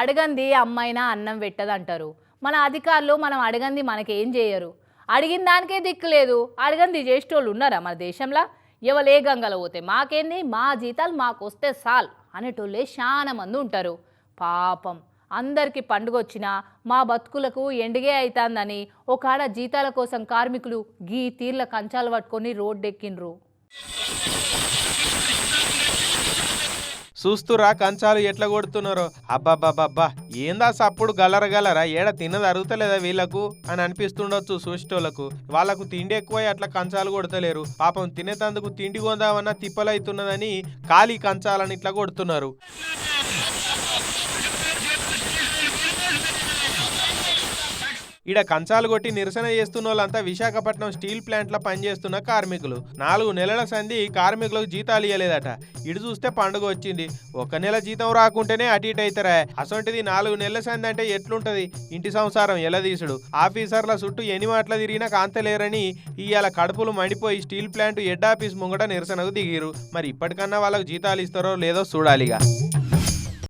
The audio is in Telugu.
అడగంది అమ్మైనా అన్నం పెట్టదంటారు. మన అధికారులు మనం అడగంది మనకేం చేయరు. అడిగిన దానికే దిక్కు లేదు. అడగంది చేసేటోళ్ళు ఉన్నారా మన దేశంలో? ఎవలే గంగలో పోతే మాకేంది? మా జీతాలు మాకు వస్తే సాల్ అనేటోళ్ళే చాలా మంది ఉంటారు. పాపం. అందరికీ పండుగ వచ్చినా మా బతుకులకు ఎండుగే అవుతుందని ఒకాడ జీతాల కోసం కార్మికులు గీ తీర్ల కంచాలు పట్టుకొని రోడ్డెక్కిండ్రు. చూస్తురా కంచాలు ఎట్లా కొడుతున్నారో. అబ్బాబ్బాబ్బా ఏందా సప్పుడు గలర గలరా ఏడ తిన్నది అరుగుతలేదా వీళ్ళకు? అని అనిపిస్తుండొచ్చు చూసేటోళ్ళకు వాళ్ళకు తిండి ఎక్కువ అట్లా కంచాలు కొడతలేరు. పాపం తినేటందుకు తిండి కొందామన్నా తిప్పలైతున్నదని ఖాళీ కంచాలని ఇట్లా కొడుతున్నారు. ఈడ కంచాలు కొట్టి నిరసన చేస్తున్న వాళ్ళంతా విశాఖపట్నం స్టీల్ ప్లాంట్లో పనిచేస్తున్న కార్మికులు. నాలుగు నెలల సంధి కార్మికులకు జీతాలు ఇవ్వలేదట ఇటు చూస్తే పండుగ వచ్చింది. ఒక నెల జీతం రాకుంటేనే అటు ఇటు అవుతారా అసొంటిది నాలుగు నెలల సంధి అంటే ఎట్లుంటది? ఇంటి సంసారం ఎలా తీసుడు? ఆఫీసర్ల చుట్టూ ఎన్ని మాటలు తిరిగినా కాంతలేరని ఇవాళ కడుపులు మండిపోయి స్టీల్ ప్లాంట్ హెడ్ ఆఫీస్ ముంగట నిరసనకు దిగిరు మరి ఇప్పటికన్నా వాళ్ళకు జీతాలు ఇస్తారో లేదో చూడాలిగా.